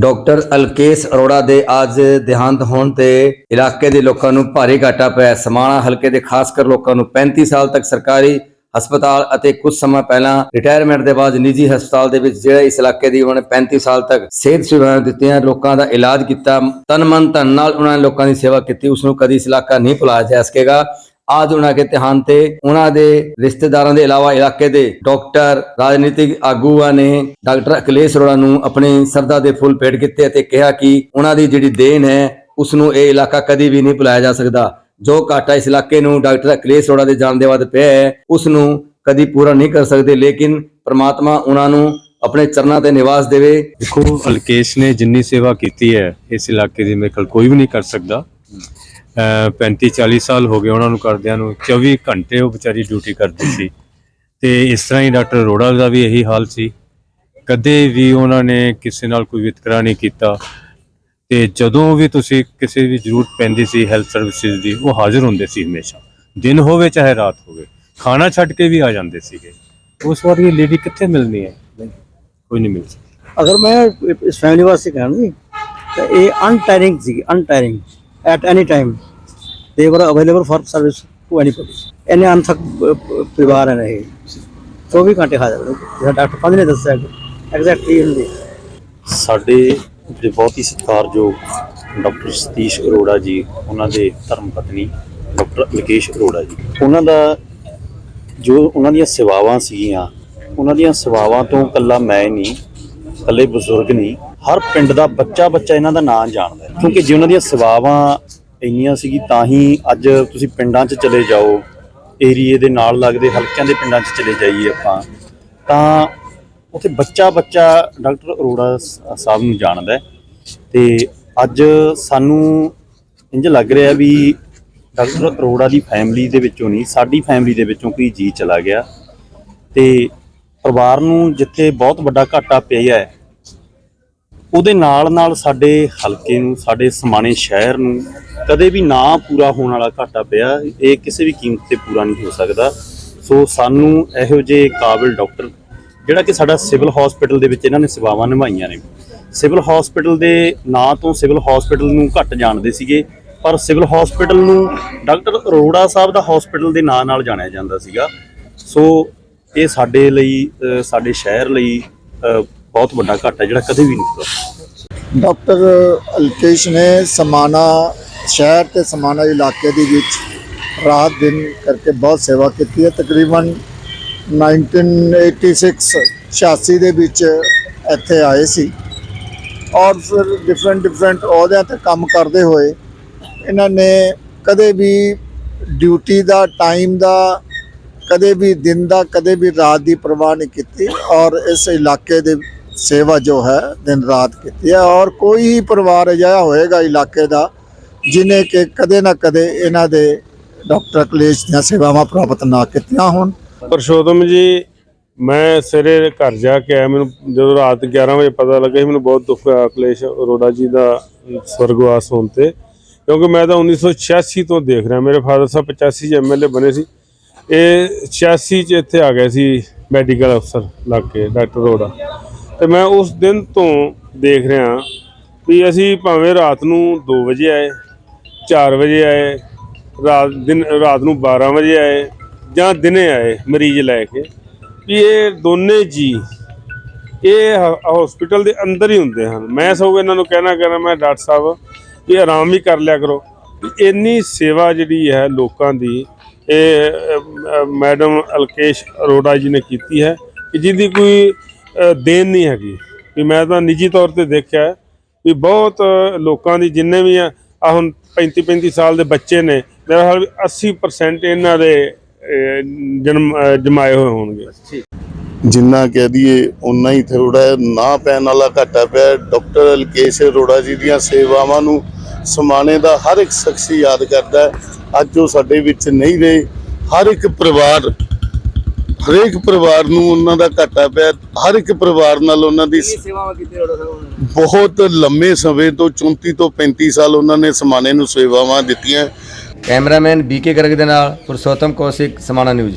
Doctor Alkesh Arora ਦੇ ਅੱਜ ਦੇਹਾਂਤ ਹੋਣ ਤੇ ਇਲਾਕੇ ਦੇ ਲੋਕਾਂ ਨੂੰ ਭਾਰੀ ਘਾਟਾ ਪਿਆ। ਸਮਾਣਾ ਹਲਕੇ ਦੇ ਖਾਸ ਕਰ ਲੋਕਾਂ ਨੂੰ 35 ਸਾਲ ਤੱਕ ਸਰਕਾਰੀ ਹਸਪਤਾਲ ਅਤੇ ਕੁਝ ਸਮਾਂ ਪਹਿਲਾਂ ਰਿਟਾਇਰਮੈਂਟ ਦੇ ਬਾਅਦ ਨਿੱਜੀ ਹਸਪਤਾਲ ਦੇ ਵਿੱਚ ਜਿਹੜਾ ਇਸ ਇਲਾਕੇ ਦੀ ਉਹਨਾਂ ਨੇ 35 ਸਾਲ ਤੱਕ ਸਿਹਤ ਸੇਵਾਵਾਂ ਦਿੱਤੀਆਂ, ਲੋਕਾਂ ਦਾ ਇਲਾਜ ਕੀਤਾ। ਤਨ ਮਨ ਧਨ ਨਾਲ ਉਹਨਾਂ ਨੇ ਲੋਕਾਂ ਦੀ ਸੇਵਾ ਕੀਤੀ। ਉਸ ਨੂੰ ਕਦੀ ਇਸ ਇਲਾਕਾ ਨਹੀਂ ਭੁਲਾਇਆ ਜਾ ਸਕੇਗਾ। ਅੱਜ ਉਹਨਾਂ ਕੇ ਤਿਹਾਨ ਤੇ, ਉਹਨਾਂ ਦੇ ਰਿਸ਼ਤੇਦਾਰਾਂ ਦੇ ਇਲਾਵਾ ਇਲਾਕੇ ਦੇ ਡਾਕਟਰ, ਰਾਜਨੀਤਿਕ ਆਗੂਆਂ ਨੇ ਡਾਕਟਰ ਅਖਿਲੇਸ਼ ਅਰੋੜਾ ਨੂੰ ਆਪਣੇ ਸਰਦਾ ਦੇ ਫੁੱਲ ਭੇਟ ਕੀਤੇ ਅਤੇ ਕਿਹਾ ਕਿ ਉਹਨਾਂ ਦੀ ਜਿਹੜੀ ਦੇਣ ਹੈ ਉਸ ਨੂੰ ਇਹ ਇਲਾਕਾ ਕਦੀ ਵੀ ਨਹੀਂ ਭੁਲਾਇਆ ਜਾ ਸਕਦਾ। ਜੋ ਘਾਟਾ ਇਸ ਇਲਾਕੇ ਨੂੰ ਡਾਕਟਰ ਅਖਿਲੇਸ਼ ਅਰੋੜਾ ਦੇ ਜਾਣ ਦੇ ਬਾਅਦ ਪਿਆ ਹੈ ਉਸ ਨੂੰ ਕਦੀ ਪੂਰਾ ਨਹੀਂ ਕਰ ਸਕਦੇ, ਲੇਕਿਨ ਪ੍ਰਮਾਤਮਾ ਉਹਨਾਂ ਨੂੰ ਆਪਣੇ ਚਰਨਾਂ ਤੇ ਨਿਵਾਸ ਦੇਵੇ। ਦੇਖੋ, ਅਲਕੇਸ਼ ਨੇ ਜਿੰਨੀ ਸੇਵਾ ਕੀਤੀ ਹੈ, ਇਸ ਇਲਾਕੇ ਦੀ ਮੇਰੇ ਖਿਆਲ ਕੋਈ ਵੀ ਨਹੀਂ ਕਰ ਸਕਦਾ। 35 40 ਸਾਲ ਹੋ ਗਏ ਉਹਨਾਂ ਨੂੰ ਕਰਦਿਆਂ ਨੂੰ 24 ਘੰਟੇ ਉਹ ਵਿਚਾਰੀ ਡਿਊਟੀ ਕਰਦੀ ਸੀ। ਤੇ ਇਸ ਤਰ੍ਹਾਂ ਹੀ ਡਾਕਟਰ ਅਰੋੜਾ ਦਾ ਵੀ ਇਹੀ ਹਾਲ ਸੀ। ਕਦੇ ਵੀ ਉਹਨਾਂ ਨੇ ਕਿਸੇ ਨਾਲ ਕੋਈ ਵਿਤਕਰਾ ਨਹੀਂ ਕੀਤਾ। ਤੇ ਜਦੋਂ ਵੀ ਤੁਸੀਂ ਕਿਸੇ ਵੀ ਜ਼ਰੂਰਤ ਪੈਂਦੀ ਸੀ ਹੈਲਥ ਸਰਵਿਸਿਜ਼ ਦੀ, ਉਹ ਹਾਜ਼ਰ ਹੁੰਦੇ ਸੀ ਹਮੇਸ਼ਾ। ਦਿਨ ਹੋਵੇ ਚਾਹੇ ਰਾਤ ਹੋਵੇ, ਖਾਣਾ ਛੱਡ ਕੇ ਵੀ ਆ ਜਾਂਦੇ ਸੀਗੇ। ਉਸ ਵਾਰ ਇਹ ਲੇਡੀ ਕਿੱਥੇ ਮਿਲਣੀ ਹੈ? ਕੋਈ ਨਹੀਂ ਮਿਲ ਸਕਦੀ। ਅਗਰ ਮੈਂ ਇਸ ਫੈਮਿਲੀ ਵਾਸਤੇ ਕਹਾਂ ਨਹੀਂ ਤਾਂ ਇਹ ਅਨਟਾਇਰਿੰਗ ਸੀ ਅਨਟਾਇਰਿੰਗ at any time they were available for service to anybody ਇਹਨੇ ਅਨਥਕ ਪਰਿਵਾਰ ਹੈ ਇਹ 24 ਘੰਟੇ ਹਾਜ਼ਰ ਜਿਹੜਾ ਡਾਕਟਰ ਪੰਜ ਨੇ ਦੱਸਿਆ ਐਗਜ਼ੈਕਟਲੀ ਹੁੰਦੀ ਸਾਡੇ ਜਿਹੜੇ ਬਹੁਤ ਹੀ ਸਤਿਕਾਰਯੋਗ ਡਾਕਟਰ ਸਤੀਸ਼ ਅਰੋੜਾ ਜੀ ਉਹਨਾਂ ਦੇ ਧਰਮ ਪਤਨੀ ਡਾਕਟਰ ਅਲਕੇਸ਼ ਅਰੋੜਾ ਜੀ ਉਹਨਾਂ ਦਾ ਜੋ ਉਹਨਾਂ ਦੀਆਂ ਸੇਵਾਵਾਂ ਸੀਗੀਆਂ ਉਹਨਾਂ ਦੀਆਂ ਸੇਵਾਵਾਂ ਤੋਂ ਕੱਲਾ ਮੈਂ ਨਹੀਂ ਕੱਲੇ ਬਜ਼ੁਰਗ ਨਹੀਂ ਹਰ ਪਿੰਡ ਦਾ ਬੱਚਾ ਬੱਚਾ ਇਹਨਾਂ ਦਾ ਨਾਂ ਜਾਣਦਾ ਹੈ। ਕਿਉਂਕਿ ਜੇ ਉਹਨਾਂ ਦੀਆਂ ਸੇਵਾਵਾਂ ਇੰਨੀਆਂ ਸੀਗੀ, ਤਾਂ ਹੀ ਅੱਜ ਤੁਸੀਂ ਪਿੰਡਾਂ 'ਚ ਚਲੇ ਜਾਓ, ਏਰੀਏ ਦੇ ਨਾਲ ਲੱਗਦੇ ਹਲਕਿਆਂ ਦੇ ਪਿੰਡਾਂ 'ਚ ਚਲੇ ਜਾਈਏ ਆਪਾਂ, ਤਾਂ ਉੱਥੇ ਬੱਚਾ ਬੱਚਾ ਡਾਕਟਰ ਅਰੋੜਾ ਸਾਹਿਬ ਨੂੰ ਜਾਣਦਾ ਹੈ ਤੇ ਅੱਜ ਸਾਨੂੰ ਇੰਜ ਲੱਗ ਰਿਹਾ ਵੀ ਡਾਕਟਰ ਅਰੋੜਾ ਦੀ ਫੈਮਿਲੀ ਦੇ ਵਿੱਚੋਂ ਨਹੀਂ, ਸਾਡੀ ਫੈਮਿਲੀ ਦੇ ਵਿੱਚੋਂ ਕੋਈ ਜੀ ਚਲਾ ਗਿਆ ਤੇ ਪਰਿਵਾਰ ਨੂੰ ਜਿੱਥੇ ਬਹੁਤ ਵੱਡਾ ਘਾਟਾ ਪਿਆ ਹੈ ਉਹਦੇ ਨਾਲ ਨਾਲ ਸਾਡੇ ਹਲਕੇ ਨੂੰ, ਸਾਡੇ ਸਮਾਣੇ ਸ਼ਹਿਰ ਨੂੰ ਕਦੇ ਵੀ ਨਾ ਪੂਰਾ ਹੋਣ ਵਾਲਾ ਘਾਟਾ ਪਿਆ, ਇਹ ਕਿਸੇ ਵੀ ਕੀਮਤ ਤੇ ਪੂਰਾ ਨਹੀਂ ਹੋ ਸਕਦਾ। ਸੋ ਸਾਨੂੰ ਇਹੋ ਜਿਹੇ ਕਾਬਿਲ ਡਾਕਟਰ, ਜਿਹੜਾ ਕਿ ਸਾਡਾ ਸਿਵਲ ਹਸਪੀਟਲ ਦੇ ਵਿੱਚ ਇਹਨਾਂ ਨੇ ਸੇਵਾਵਾਂ ਨਿਭਾਈਆਂ ਨੇ। ਸਿਵਲ ਹਸਪੀਟਲ ਦੇ ਨਾਂ ਤੋਂ ਸਿਵਲ ਹਸਪੀਟਲ ਨੂੰ ਘੱਟ ਜਾਣਦੇ ਸੀਗੇ, ਪਰ ਸਿਵਲ ਹਸਪੀਟਲ ਨੂੰ ਡਾਕਟਰ ਅਰੋੜਾ ਸਾਹਿਬ ਦਾ ਹਸਪੀਟਲ ਦੇ ਨਾਂ ਨਾਲ ਜਾਣਿਆ ਜਾਂਦਾ ਸੀਗਾ। ਸੋ ਇਹ ਸਾਡੇ ਲਈ ਸਾਡੇ ਸ਼ਹਿਰ ਲਈ ਬਹੁਤ ਵੱਡਾ ਘਾਟਾ ਜਿਹੜਾ ਕਦੇ ਵੀ ਨਹੀਂ ਪੂਰਾ ਡਾਕਟਰ ਅਲਕੇਸ਼ ਨੇ ਸਮਾਣਾ, ਸ਼ਹਿਰ ਤੇ ਸਮਾਨਾ ਇਲਾਕੇ ਦੇ ਵਿੱਚ ਰਾਤ ਦਿਨ ਕਰਕੇ ਬਹੁਤ ਸੇਵਾ ਕੀਤੀ ਹੈ। ਤਕਰੀਬਨ 1986 86 ਦੇ ਵਿੱਚ ਇੱਥੇ ਆਏ ਸੀ। ਔਰ ਫਿਰ ਡਿਫਰੈਂਟ ਡਿਫਰੈਂਟ ਅਹੁਦਿਆਂ ਤੇ ਕੰਮ ਕਰਦੇ ਹੋਏ ਇਹਨਾਂ ਨੇ ਕਦੇ ਵੀ ਡਿਊਟੀ ਦਾ ਟਾਈਮ ਦਾ, ਕਦੇ ਵੀ ਦਿਨ ਦਾ, ਕਦੇ ਵੀ ਰਾਤ ਦੀ ਪਰਵਾਹ ਨਹੀਂ ਕੀਤੀ। ਔਰ ਇਸ ਇਲਾਕੇ ਦੇ ਸੇਵਾ ਜੋ ਹੈ, ਦਿਨ ਰਾਤ ਕੀਤੀ ਹੈ ਔਰ ਕੋਈ ਹੀ ਪਰਿਵਾਰ ਅਜਿਹਾ ਹੋਏਗਾ ਇਲਾਕੇ ਦਾ ਜਿਨੇ ਕਿ ਕਦੇ ਨਾ ਕਦੇ ਇਹਨਾਂ ਦੇ ਡਾਕਟਰ ਕਲੇਸ਼ ਦੀਆਂ ਸੇਵਾਵਾਂ ਪ੍ਰਾਪਤ ਨਾ ਕੀਤੀਆਂ ਹੋਣ। ਪਰਸ਼ੋਤਮ ਜੀ, ਮੈਂ ਸਵੇਰੇ ਘਰ ਜਾ ਕੇ ਆਇਆ, ਮੈਨੂੰ ਜਦੋਂ ਰਾਤ 11 ਵਜੇ ਪਤਾ ਲੱਗਾ ਸੀ, ਮੈਨੂੰ ਬਹੁਤ ਦੁੱਖ ਹੋਇਆ ਅਖਿਲੇਸ਼ ਅਰੋੜਾ ਜੀ ਦਾ ਸਵਰਗਵਾਸ ਹੋਣ ਤੇ। ਕਿਉਂਕਿ ਮੈਂ ਤਾਂ 1986 ਤੋਂ ਦੇਖ ਰਿਹਾ, ਮੇਰੇ ਫਾਦਰ ਸਾਹਿਬ 85 ਚ ਐਮਐਲਏ ਬਣੇ ਸੀ। ਇਹ 86 ਚ ਇੱਥੇ ਆ ਗਏ ਸੀ ਮੈਡੀਕਲ ਅਫਸਰ ਲੱਗ ਕੇ ਡਾਕਟਰ ਅਰੋੜਾ। ਤੇ ਮੈਂ ਉਸ ਦਿਨ ਤੋਂ ਦੇਖ ਰਿਹਾ ਵੀ ਅਸੀਂ ਭਾਵੇਂ ਰਾਤ ਨੂੰ 2 ਵਜੇ ਆਏ 4 ਵਜੇ ਆਏ, ਰਾਤ ਦਿਨ, ਰਾਤ ਨੂੰ 12 ਵਜੇ ਆਏ ਜਾਂ ਦਿਨੇ ਆਏ ਮਰੀਜ਼ ਲੈ ਕੇ, ਵੀ ਇਹ ਦੋਨੇ ਜੀ, ਇਹ ਹਸਪੀਟਲ ਦੇ ਅੰਦਰ ਹੀ ਹੁੰਦੇ ਹਨ। ਮੈਂ ਸਗੋਂ ਇਹਨਾਂ ਨੂੰ ਕਹਿਣਾ ਕਹਿਣਾ, ਮੈਂ ਡਾਕਟਰ ਸਾਹਿਬ, ਵੀ ਆਰਾਮ ਹੀ ਕਰ ਲਿਆ ਕਰੋ। ਵੀ ਇੰਨੀ ਸੇਵਾ ਜਿਹੜੀ ਹੈ ਲੋਕਾਂ ਦੀ, ਇਹ ਮੈਡਮ ਅਲਕੇਸ਼ ਅਰੋੜਾ ਜੀ ਨੇ ਕੀਤੀ ਹੈ ਕਿ ਜਿਹਦੀ ਕੋਈ ਦੇਣ ਨਹੀਂ ਹੈਗੀ। ਵੀ ਮੈਂ ਤਾਂ ਨਿੱਜੀ ਤੌਰ ਤੇ ਦੇਖਿਆ ਵੀ ਬਹੁਤ ਲੋਕਾਂ ਦੀ ਜਿੰਨੇ ਵੀ ਆ, ਆਹ ਹੁਣ 35 35 ਸਾਲ ਦੇ ਬੱਚੇ ਨੇ ਮੇਰਾ ਹਾਲ ਵੀ 80% ਇਹਨਾਂ ਦੇ ਜਨਮ ਜਮਾਏ ਹੋਏ ਹੋਣਗੇ। ਜਿੰਨਾ ਕਹਿ ਦਈਏ ਉਨਾ ਹੀ ਥੋੜਾ ਨਾ ਪੈਣ ਵਾਲਾ ਘਾਟਾ ਪਿਆ। ਡਾਕਟਰ ਅਲਕੇਸ਼ ਅਰੋੜਾ ਜੀ ਦੀਆਂ ਸੇਵਾਵਾਂ ਨੂੰ ਸਮਾਣੇ ਦਾ ਹਰ ਇੱਕ ਸ਼ਖਸ ਯਾਦ ਕਰਦਾ ਅੱਜ ਉਹ ਸਾਡੇ ਵਿੱਚ ਨਹੀਂ ਰਹੇ। ਹਰ ਇੱਕ ਪਰਿਵਾਰ ਹਰੇਕ ਪਰਿਵਾਰ ਨੂੰ ਉਹਨਾਂ ਦਾ ਘਾਟਾ ਪਿਆ ਹਰ ਇੱਕ ਪਰਿਵਾਰ ਨਾਲ ਉਹਨਾਂ ਦੀ ਸੇਵਾਵਾਂ ਕੀਤੀ ਅਰੋੜਾ ਸਾਹਿਬ ਬਹੁਤ ਲੰਮੇ ਸਮੇਂ ਤੋਂ 34 ਤੋਂ 35 ਸਾਲ ਉਹਨਾਂ ਨੇ ਸਮਾਣੇ ਨੂੰ ਸੇਵਾਵਾਂ ਦਿੱਤੀਆਂ। ਕੈਮਰਾਮੈਨ ਬੀਕੇ ਗਰਗ ਦੇ ਨਾਲ ਪੁਰਸ਼ੋਤਮ ਕੌਸ਼ਿਕ ਸਮਾਣਾ ਨਿਊਜ਼।